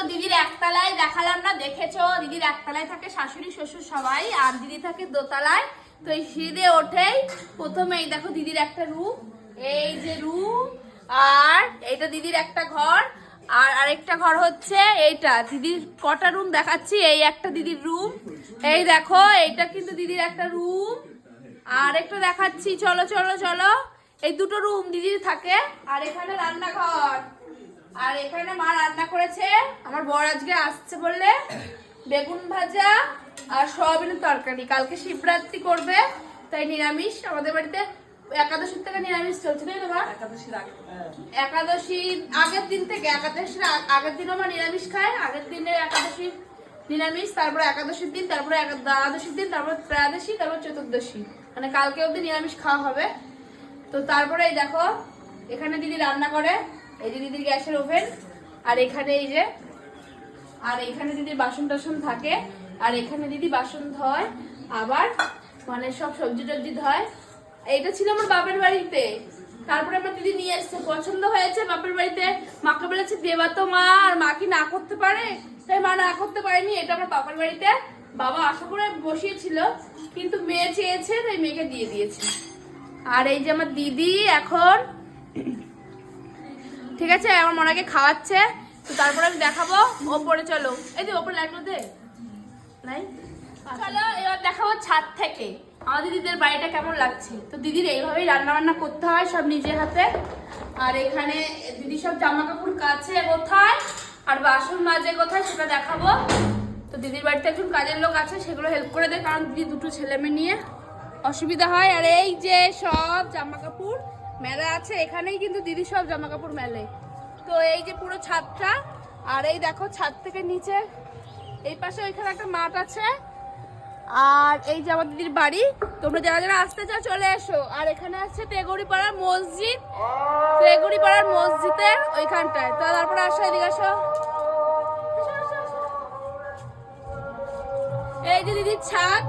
তো দিদির একতলায় দেখালাম না, দেখেছ? দিদির একতলায় থাকে শাশুড়ি, শ্বশুর সবাই, আর দিদি থাকে দোতলায়। তো এই সিঁড়ি ওঠেই প্রথমে এই দেখো দিদির একটা রুম, এই যে রুম, আর এইটা দিদির একটা ঘর, আর আরেকটা ঘর হচ্ছে এইটা। দিদির কটা রুম দেখাচ্ছি, এই একটা দিদির রুম, এই দেখো, এইটা কিন্তু দিদির একটা রুম। আর একটা দেখাচ্ছি, চলো চলো চলো, এই দুটো রুম দিদির থাকে, আর এখানে রান্নাঘর। আর এখানে মা রান্না করেছে। আমার বর আজকে আসছে বললে। বেগুন ভাজা আর সয়াবিনের তরকারি। কালকে শিবরাত্রি করবে তাই নিরামিষ। আমাদের বাড়িতে একাদশীর থেকে নিরামিষ চলছে তাই মা? একাদশীর আগের দিন থেকে একাদশীর আগের দিন আমার নিরামিষ খায়। আগের দিনে একাদশী নিরামিষ তারপরে একাদশীর দিন তারপরে দ্বাদশীর দিন তারপর ত্রয়োদশী তারপর চতুর্দশী। মানে কালকে অবধি নিরামিষ খাওয়া হবে। তো তারপরে এই দেখো এখানে দিদি রান্না করে। এই যে দিদির গ্যাসের ওভেন, আর এখানে এই যে, আর এখানে দিদির বাসন টাসন থাকে, আর এখানে দিদি বাসন ধয়, আবার মানে সব সবজি টবজি ধয়। এইটা ছিল আমার বাপের বাড়িতে। তারপরে আমার দিদি নিয়ে এসছে। পছন্দ হয়েছে বাপের বাড়িতে। মাকে বলেছে, দেবা তো মা, আর মা কি না করতে পারে? তাই মা না করতে পারেনি। এটা আমার বাপের বাড়িতে। বাবা আশা করে বসিয়েছিল, কিন্তু মেয়ে চেয়েছে, তাই মেয়েকে দিয়ে দিয়েছে। আর এই যে আমার দিদি এখন ঠিক আছে? আমার মনাকে খাওয়াচ্ছে। তো তারপরে আমি দেখাবো। ওপরে চলো। এই যে ওপরে লাইট দে লাইট? চলো, এবার দেখাবো ছাদ থেকে। আমার দিদিদের বাড়িটা কেমন লাগছে? তো দিদির এইভাবেই রান্না বান্না করতে হয় সব নিজের হাতে। আর এখানে দিদি সব জামা কাপড় কাছে কোথায়? আর বাসন মাজে কোথায় সেটা দেখাবো। তো দিদির বাড়িতে একজন কাজের লোক আছে, সেগুলো হেল্প করে দেয়, কারণ দিদি দুটো ছেলে মেয়ে নিয়ে। অসুবিধা হয়। আর এই যে সব জামা কাপড় মেলা আছে, এখানেই কিন্তু দিদি সব জামা কাপড় মেলে। তো এই যে পুরো ছাদটা, আর এই দেখো ছাদ থেকে নিচে, এই পাশে ওইখানে একটা মাঠ আছে। আর এই যে আমার দিদির বাড়ি, তোমরা যারা যারা আসতে চাও চলে এসো। আর এখানে আছে তেগুড়ি পাড়ার মসজিদ। তেগুড়ি পাড়ার মসজিদের ওইখানটায়। তো তারপরে আসো, এদিকে আসো। এই যে দিদির ছাদ,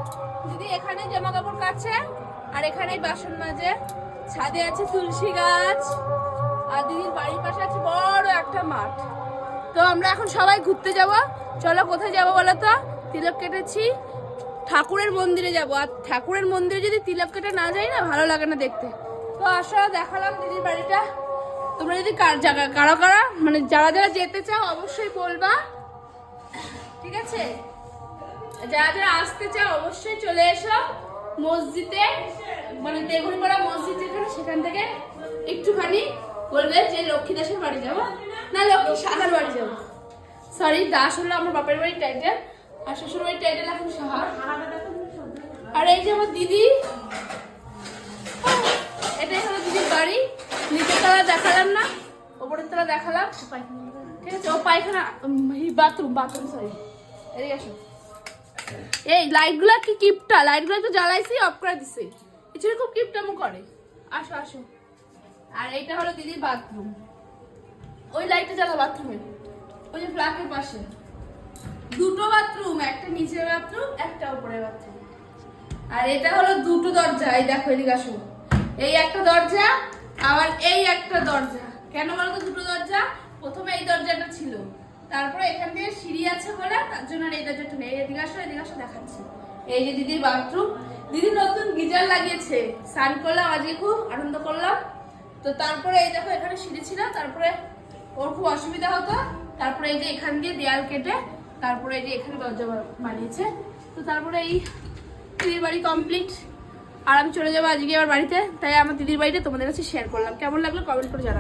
দিদি এখানে জামা কাপড় কাছে, আর এখানে বাসন মাজে। ছাদে আছে তুলসী গাছ। আর দিদির বাড়ির পাশে আছে বড় একটা মাঠ। তো আমরা এখন সবাই ঘুরতে যাব। চলো কোথায় যাব বলো তো? তিলক কেটেছি। ঠাকুরের মন্দিরে যাব। আর ঠাকুরের মন্দিরে যদি তিলক কেটে না যাই না, ভালো লাগে না দেখতে। তো আসো, দেখালাম দিদির বাড়িটা। তোমরা যদি কার জায়গা কারও কারা মানে যারা যারা যেতে চাও, অবশ্যই বলবা। ঠিক আছে? যারা যারা আসতে চাও, অবশ্যই চলে এসো। মসজিদে মানে দেগুড়িপাড়া মসজিদ সেখান থেকে একটুখানি বলবে যে লক্ষ্মী দাসের বাড়ি যাব। না, লক্ষ্মী সাহার বাড়ি যাব। সরি দাস হলো আমার বাপের বাড়ির টাইটেল আর শ্বশুর বাড়ির টাইটেল এখন সাহার। আর এই যে আমার দিদি। এটাই হলো দিদির বাড়ি। নিচের তলা দেখালাম না, ওপরের তলা দেখালাম। ঠিক আছে, ও পায়খানা বাথরুম বাথরুম সরি এদিকে আসো। এই লাইটগুলো কি কিপটা? লাইটগুলো তো জ্বালাইছি অফ করে দিছি। কিছু খুব কিপটামো করে। আসো আসো। আর এইটা হলো দিদির বাথরুম ওই লাইটটা জ্বালা বাথরুমে ওই যে ফ্ল্যাগের পাশে। দুটো বাথরুম একটা নিচের বাথরুম একটা উপরের বাথরুম আর এটা হলো দুটো দরজা। এই দেখো, এদিকে আসো। এই একটা দরজা, আবার এই একটা দরজা। কেন বলো তো দুটো দরজা? প্রথমে এই দরজাটা ছিল। তারপরে এখান থেকে সিঁড়ি আছে বলে, তার জন্য এই দরজাটা নেই। এদিকে আসো এদিকে আসো, দেখাচ্ছি। এই যে দিদির বাথরুম দিদি নতুন গিজার লাগিয়েছে। স্নান করলাম, আজকে খুব আনন্দ করলাম। তো তারপরে এই দেখো, এখানে সিঁড়ি ছিল, তারপরে ওর খুব অসুবিধা হতো। তারপরে এই যে এখান দিয়ে দেয়াল কেটে, তারপরে এই যে এখানে দরজা বানিয়েছে। তো তারপরে এই দিদির বাড়ি কমপ্লিট আর আমি চলে যাব আজকে আমার বাড়িতে, তাই আমার দিদির বাড়িটা তোমাদের কাছে শেয়ার করলাম। কেমন লাগল কমেন্ট করে জানাব